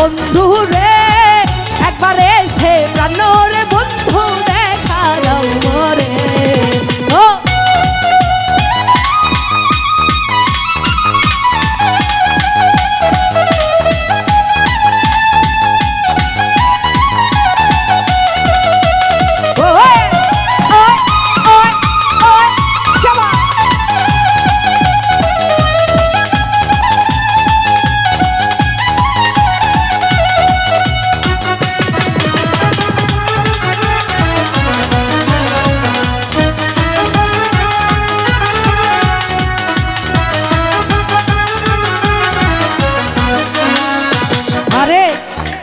con tu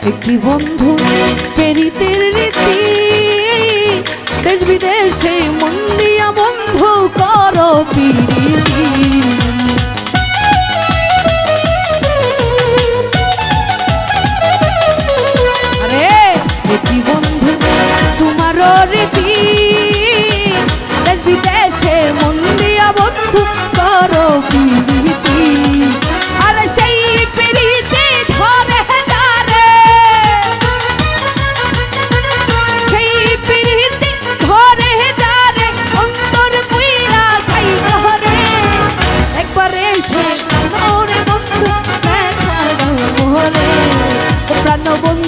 একটি বন্ধু পেরিতের রীতি। দেশ বিদেশে মন্দিয়া বন্ধু কর পিড়ি। Quân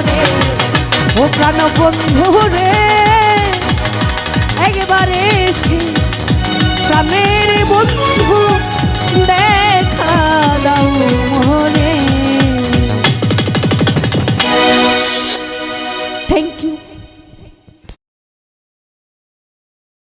মনে ও প্রাণ বন্ধু রে একবারে সে প্রাণের বন্ধু দেয়